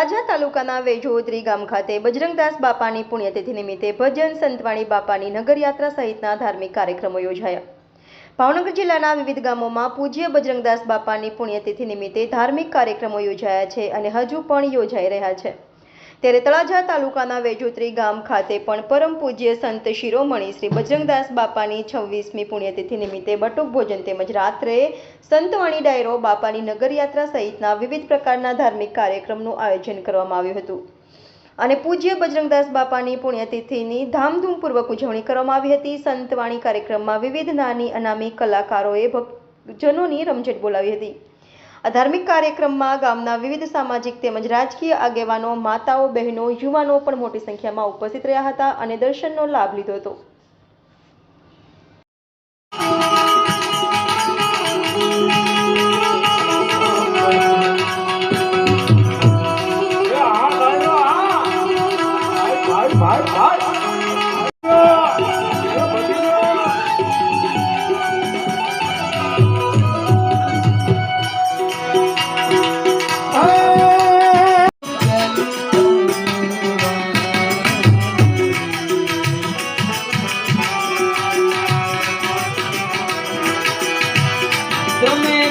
તળાજા તાલુકાના વેજોદરી ગામ ખાતે બજરંગદાસ બાપાની પુણ્યતિથિ નિમિત્તે ભજન સંતવાણી બાપાની નગરયાત્રા સહિતના ધાર્મિક કાર્યક્રમો યોજાયા. ભાવનગર જિલ્લાના વિવિધ ગામોમાં પૂજ્ય બજરંગદાસ બાપાની પુણ્યતિથિ નિમિત્તે ધાર્મિક કાર્યક્રમો યોજાયા છે અને હજુ પણ યોજાઈ રહ્યા છે. ત્યારે તળાજા તાલુકાના વેજોત્રી ગામ ખાતે પણ પરમ પૂજ્ય સંત શિરોમણી શ્રી બજરંગદાસ બાપાની છવ્વીસમી પુણ્યતિથિ નિમિત્તે બટુક ભોજન તેમજ રાત્રે સંતવાણી ડાયરો બાપાની નગરયાત્રા સહિતના વિવિધ પ્રકારના ધાર્મિક કાર્યક્રમનું આયોજન કરવામાં આવ્યું હતું. અને પૂજ્ય બજરંગદાસ બાપાની પુણ્યતિથિની ધામધૂમપૂર્વક ઉજવણી કરવામાં આવી હતી. સંતવાણી કાર્યક્રમમાં વિવિધ નાની અનામી કલાકારોએ ભક્તજનોની રમઝટ બોલાવી હતી. આ ધાર્મિક કાર્યક્રમમાં ગામના વિવિધ સામાજિક તેમજ રાજકીય આગેવાનો, માતાઓ, બહેનો, યુવાનો પણ મોટી સંખ્યામાં ઉપસ્થિત રહ્યા હતા અને દર્શનનો લાભ લીધો હતો. તમે